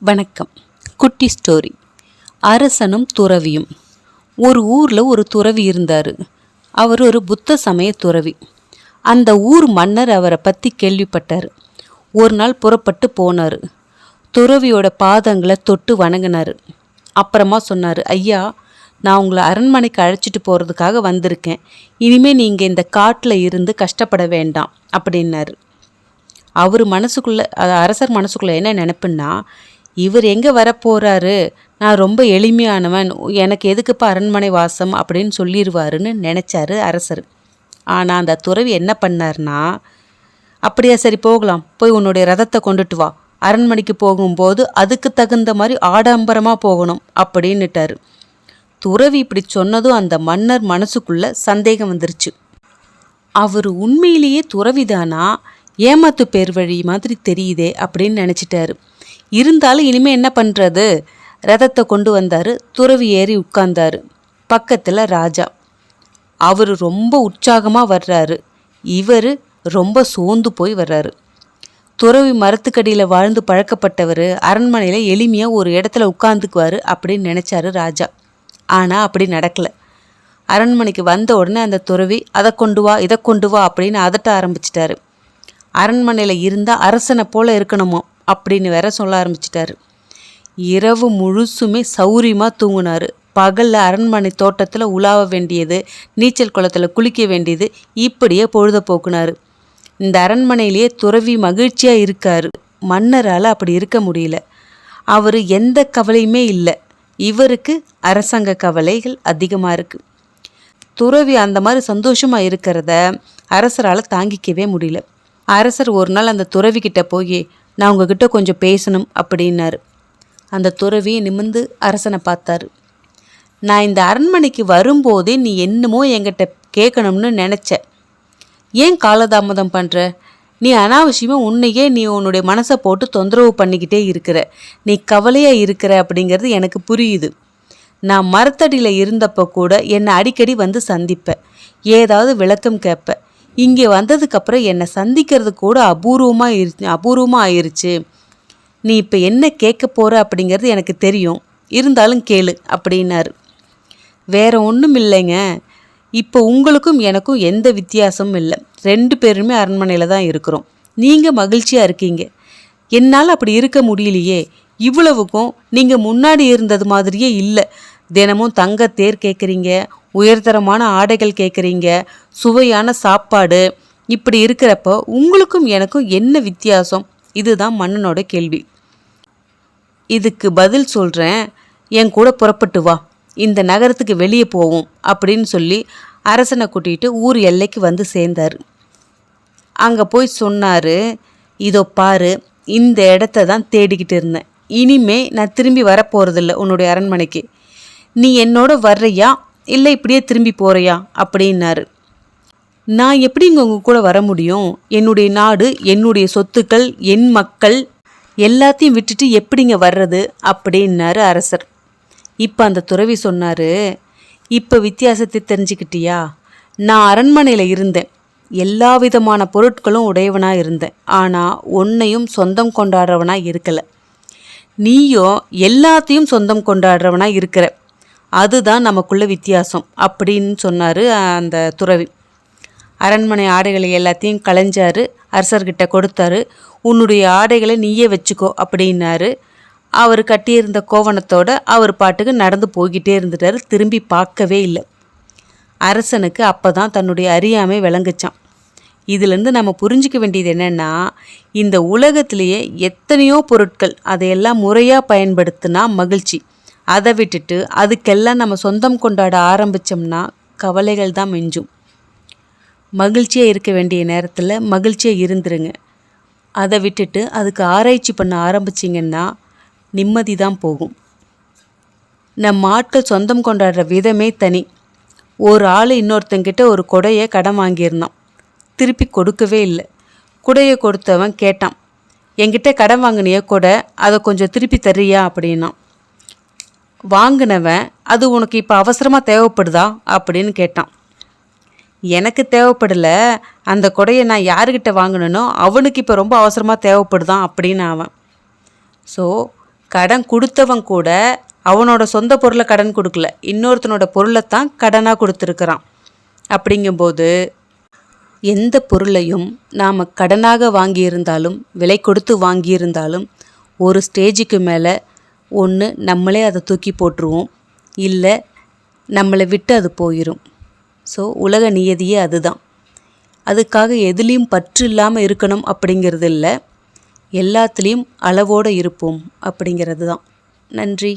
வணக்கம். குட்டி ஸ்டோரி. அரசனும் துறவியும். ஒரு ஊரில் ஒரு துறவி இருந்தார். அவர் ஒரு புத்த சமய துறவி. அந்த ஊர் மன்னர் அவரை பற்றி கேள்விப்பட்டார். ஒரு நாள் புறப்பட்டு போனார். துறவியோட பாதங்களை தொட்டு வணங்கினார். அப்புறமா சொன்னார் ஐயா நான் உங்களை அரண்மனைக்கு அழைச்சிட்டு போகிறதுக்காக வந்திருக்கேன். இனிமேல் நீங்கள் இந்த காட்டில் இருந்து கஷ்டப்பட வேண்டாம் அப்படின்னாரு. அவர் மனசுக்குள்ளே அது அரசர் மனசுக்குள்ளே என்ன நினப்புன்னா இவர் எங்கே வரப்போகிறாரு நான் ரொம்ப எளிமையானவன். எனக்கு எதுக்குப்பா அரண்மனை வாசம் அப்படின்னு சொல்லிடுவாருன்னு நினச்சாரு அரசர். ஆனால் அந்த துறவி என்ன பண்ணார்னா அப்படியா சரி போகலாம். போய் உன்னுடைய ரதத்தை கொண்டுட்டு வா. அரண்மனைக்கு போகும்போது அதுக்கு தகுந்த மாதிரி ஆடம்பரமாக போகணும் அப்படின்னுட்டாரு. துறவி இப்படி சொன்னதும் அந்த மன்னர் மனசுக்குள்ள சந்தேகம் வந்துருச்சு. அவர் உண்மையிலேயே துறவிதானா? ஏமாத்து பேர் வழி மாதிரி தெரியுதே அப்படின்னு நினச்சிட்டாரு. இருந்தாலும் இனிமே என்ன பண்ணுறது ரதத்தை கொண்டு வந்தார். துறவி ஏறி உட்கார்ந்தார். பக்கத்தில் ராஜா. அவர் ரொம்ப உற்சாகமாக வர்றாரு. இவர் ரொம்ப சோர்ந்து போய் வர்றாரு. துறவி மரத்துக்கடியில் வாழ்ந்து பழக்கப்பட்டவர் அரண்மனையில் எளிமையாக ஒரு இடத்துல உட்காந்துக்குவார் அப்படின்னு நினச்சாரு ராஜா. ஆனால் அப்படி நடக்கலை. அரண்மனைக்கு வந்த உடனே அந்த துறவி அதை கொண்டு வா இதை கொண்டு வா அப்படின்னு அதட்ட ஆரம்பிச்சிட்டாரு. அரண்மனையில் இருந்தால் அரசனை போல இருக்கணுமோ? அப்படின்னு வேற சொல்ல ஆரம்பிச்சிட்டாரு. இரவு முழுசுமே சௌரியமாக தூங்கினார். பகலில் அரண்மனை தோட்டத்தில் உலாவ வேண்டியது நீச்சல் குளத்தில் குளிக்க வேண்டியது இப்படியே பொழுத போக்குனார். இந்த அரண்மனையிலேயே துறவி மகிழ்ச்சியாக இருக்கார். மன்னரால் அப்படி இருக்க முடியல. அவர் எந்த கவலையுமே இல்லை. இவருக்கு அரசாங்க கவலைகள் அதிகமாக இருக்குது துறவி அந்த மாதிரி சந்தோஷமாக இருக்கிறத அரசரால் தாங்கிக்கவே முடியல. அரசர் ஒரு நாள் அந்த துறவிக்கிட்ட போய் நான் உங்ககிட்ட கொஞ்சம் பேசணும் அப்படின்னாரு. அந்த துறவி நிமிர்ந்து அரசனை பார்த்தாரு. நான் இந்த அரண்மனைக்கு வரும்போதே நீ என்னமோ என்கிட்ட கேட்கணும்னு நினச்ச. ஏன் காலதாமதம் பண்ணுற நீ அனாவசியமாக உன்னையே நீ உன்னுடைய மனசை போட்டு தொந்தரவு பண்ணிக்கிட்டே இருக்கிற. நீ கவலையாக இருக்கிற அப்படிங்கிறது எனக்கு புரியுது. நான் மரத்தடியில் இருந்தப்போ கூட என்னை அடிக்கடி வந்து சந்திப்பேன் ஏதாவது விளக்கம் கேட்பேன் இங்கே வந்ததுக்கப்புறம் என்னை சந்திக்கிறது கூட அபூர்வமாக இரு அபூர்வமாக ஆயிடுச்சு நீ இப்போ என்ன கேட்க போகிற அப்படிங்கிறது எனக்கு தெரியும். இருந்தாலும் கேளு அப்படின்னாரு. வேற ஒன்றும் இல்லைங்க. இப்போ உங்களுக்கும் எனக்கும் எந்த வித்தியாசமும் இல்லை. ரெண்டு பேருமே அரண்மனையில் தான் இருக்கிறோம். நீங்கள் மகிழ்ச்சியாக இருக்கீங்க. என்னால் அப்படி இருக்க முடியலையே. இவ்வளவுக்கும் நீங்கள் முன்னாடி இருந்தது மாதிரியே இல்லை. தினமும் தங்க தேர் கேட்குறீங்க உயர்தரமான ஆடைகள் கேட்குறீங்க சுவையான சாப்பாடு இப்படி இருக்கிறப்போ உங்களுக்கும் எனக்கும் என்ன வித்தியாசம்? இதுதான் மன்னனோட கேள்வி. இதுக்கு பதில் சொல்கிறேன் என் கூட புறப்பட்டு வா இந்த நகரத்துக்கு வெளியே போவோம் அப்படின்னு சொல்லி அரசனை கூட்டிகிட்டு ஊர் எல்லைக்கு வந்து சேர்ந்தார். அங்கே போய் சொன்னார் இதோ பாரு இந்த இடத்த தான் தேடிக்கிட்டு இருந்தேன். இனிமே நான் திரும்பி வரப்போகிறதில்ல உன்னுடைய அரண்மனைக்கு. நீ என்னோட வர்றியா? இல்லை இப்படியே திரும்பி போறியா? அப்படின்னாரு. நான் எப்படிங்க உங்கள் கூட வர முடியும்? என்னுடைய நாடு என்னுடைய சொத்துக்கள் என் மக்கள் எல்லாத்தையும் விட்டுட்டு எப்படிங்க வர்றது? அப்படின்னாரு அரசர். இப்போ அந்த துறவி சொன்னார் இப்போ வித்தியாசத்தை தெரிஞ்சுக்கிட்டியா? நான் அரண்மனையில் இருந்தேன். எல்லா விதமான பொருட்களும் உடையவனாக இருந்தேன். ஆனால் ஒன்றையும் சொந்தம் கொண்டாடுறவனாக இருக்கலை. நீயோ எல்லாத்தையும் சொந்தம் கொண்டாடுறவனாக இருக்கிற. அதுதான் நமக்குள்ள வித்தியாசம் அப்படின்னு சொன்னார் அந்த துறவி. அரண்மனை ஆடைகளை எல்லாத்தையும் களைஞ்சாரு அரசர்கிட்ட கொடுத்தாரு உன்னுடைய ஆடைகளை நீயே வச்சுக்கோ அப்படின்னாரு. அவர் கட்டியிருந்த கோவணத்தோட அவர் பாட்டுக்கு நடந்து போய்கிட்டே இருந்துட்டாரு திரும்பி பார்க்கவே இல்லை. அரசனுக்கு அப்போ தான் தன்னுடைய அறியாமை விளங்குச்சான் இதுலேருந்து நம்ம புரிஞ்சிக்க வேண்டியது என்னென்னா இந்த உலகத்திலேயே எத்தனையோ பொருட்கள் அதையெல்லாம் முறையாக பயன்படுத்தினா மகிழ்ச்சி. அதை விட்டுட்டு அதுக்கெல்லாம் நம்ம சொந்தம் கொண்டாட ஆரம்பித்தோம்னா கவலைகள் தான் மிஞ்சும். மகிழ்ச்சியாக இருக்க வேண்டிய நேரத்தில் மகிழ்ச்சியாக இருந்துருங்க. அதை விட்டுட்டு அதுக்கு ஆராய்ச்சி பண்ண ஆரம்பிச்சிங்கன்னா நிம்மதி தான் போகும். நம் ஆட்கள் சொந்தம் கொண்டாடுற விதமே தனி. ஒரு ஆள் இன்னொருத்தங்கிட்ட ஒரு கொடையை கடன் வாங்கியிருந்தான். திருப்பி கொடுக்கவே இல்லை. குடையை கொடுத்தவன் கேட்டான். என்கிட்ட கடன் வாங்கினிய கொடை அதை கொஞ்சம் திருப்பி தர்றியா? அப்படின்னான். வாங்கினவன் அது உனக்கு இப்போ அவசரமாக தேவைப்படுதா? அப்படின்னு கேட்டான். எனக்கு தேவைப்படல. அந்த கொடையை நான் யாருக்கிட்ட வாங்கினனோ அவனுக்கு இப்போ ரொம்ப அவசரமாக தேவைப்படுதான் அப்படின்னு அவன். ஸோ கடன் கொடுத்தவன் கூட அவனோட சொந்த பொருளை கடன் கொடுக்கல. இன்னொருத்தனோட பொருளை தான் கடனாக கொடுத்துருக்குறான். அப்படிங்கும்போது எந்த பொருளையும் நாம் கடனாக வாங்கியிருந்தாலும் விலை கொடுத்து வாங்கியிருந்தாலும் ஒரு ஸ்டேஜுக்கு மேலே ஒன்று நம்மளே அதை தூக்கி போட்டுருவோம். இல்லை நம்மளை விட்டு அது போயிடும் ஸோ உலக நியதியே அதுதான். அதுக்காக எதுலேயும் பற்று இல்லாமல் இருக்கணும் அப்படிங்கிறது இல்லை எல்லாத்துலேயும் அளவோடு இருப்போம் அப்படிங்கிறது தான் நன்றி.